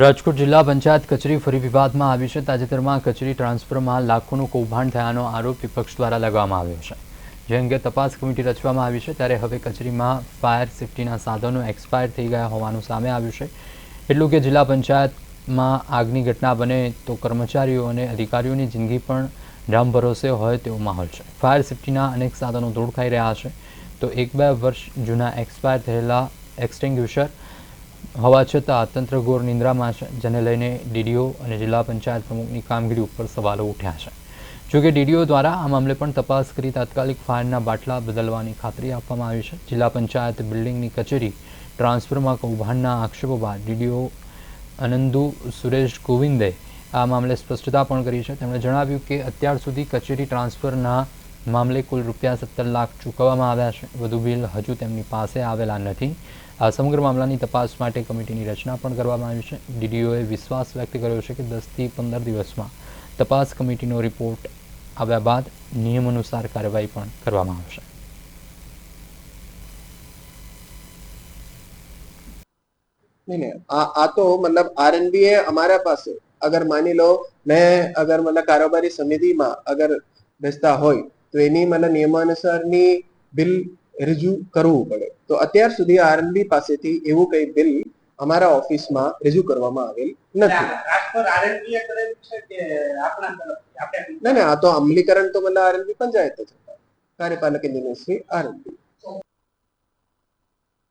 રાજકોટ જિલ્લા પંચાયત કચેરી ફરી વિવાદમાં આવી છે. તાજેતરમાં કચેરી ટ્રાન્સફરમાં લાખોનું કૌભાંડ થયાનો આરોપ વિપક્ષ દ્વારા લગાવવામાં આવ્યો છે. જે અંગે તપાસ કમિટી રચવામાં આવી છે, ત્યારે હવે કચેરીમાં ફાયર સેફટીના સાધનો એક્સપાયર થઈ ગયા હોવાનું સામે આવ્યું છે. એટલું કે જિલ્લા પંચાયતમાં આગની ઘટના બને તો કર્મચારીઓ અને અધિકારીઓની જિંદગી પણ રામ ભરોસે હોય તેવો માહોલ છે. ફાયર સેફટીના અનેક સાધનો ધૂળ ખાઈ રહ્યા છે. તો એક બે વર્ષ જૂના એક્સપાયર થયેલા એક્સટિંગ્યુશર હોવા છતાં તંત્ર ઘોર નિંદ્રામાં છે, જેને લઈને ડીડીઓ અને જિલ્લા પંચાયત પ્રમુખની કામગીરી ઉપર સવાલો ઉઠ્યા છે. જોકે ડીડીઓ દ્વારા આ મામલે પણ તપાસ કરી તાત્કાલિક ફાયરના બાટલા બદલવાની ખાતરી આપવામાં આવી છે. જિલ્લા પંચાયત બિલ્ડિંગની કચેરી ટ્રાન્સફરમાં કૌભાંડના આક્ષેપો બાદ ડીડીઓ અનંદુ સુરેશ ગોવિંદે આ મામલે સ્પષ્ટતા પણ કરી છે. તેમણે જણાવ્યું કે અત્યાર સુધી કચેરી ટ્રાન્સફરના મામલે કુલ રૂપિયા સત્તર લાખ ચૂકવવામાં આવ્યા છે. વધુ બિલ હજુ તેમની પાસે આવેલા નથી. આ સમગ્ર મામલાની તપાસ માટે કમિટીની રચના પણ કરવામાં આવી છે. ડીડીઓએ વિશ્વાસ વ્યક્ત કર્યો છે કે દસથી પંદર દિવસમાં તપાસ કમિટીનો રિપોર્ટ આવ્યા બાદ નિયમ અનુસાર કાર્યવાહી પણ કરવામાં આવશે. નહીં નહીં. આ આ તો મતલબ આરએનબી એ અમારા પાસે. અગર માની લો, મેં અગર મતલબ કારોબારી સમિતિમાં અગર બેસતા હોય તો એની મને નિયમાનુસારની બિલ રજૂ કરવું પડે. તો અત્યાર સુધી આરએનબી પાસેથી એવું કઈ બિલ અમારા ઓફિસમાં રજૂ કરવામાં આવેલ નથી. ના ના આ તો અમલીકરણ તો મને આરએનબી પંચાયત જ હતા. કાર્યપાલક ઇન્જિનિયર શ્રી આરએનબી.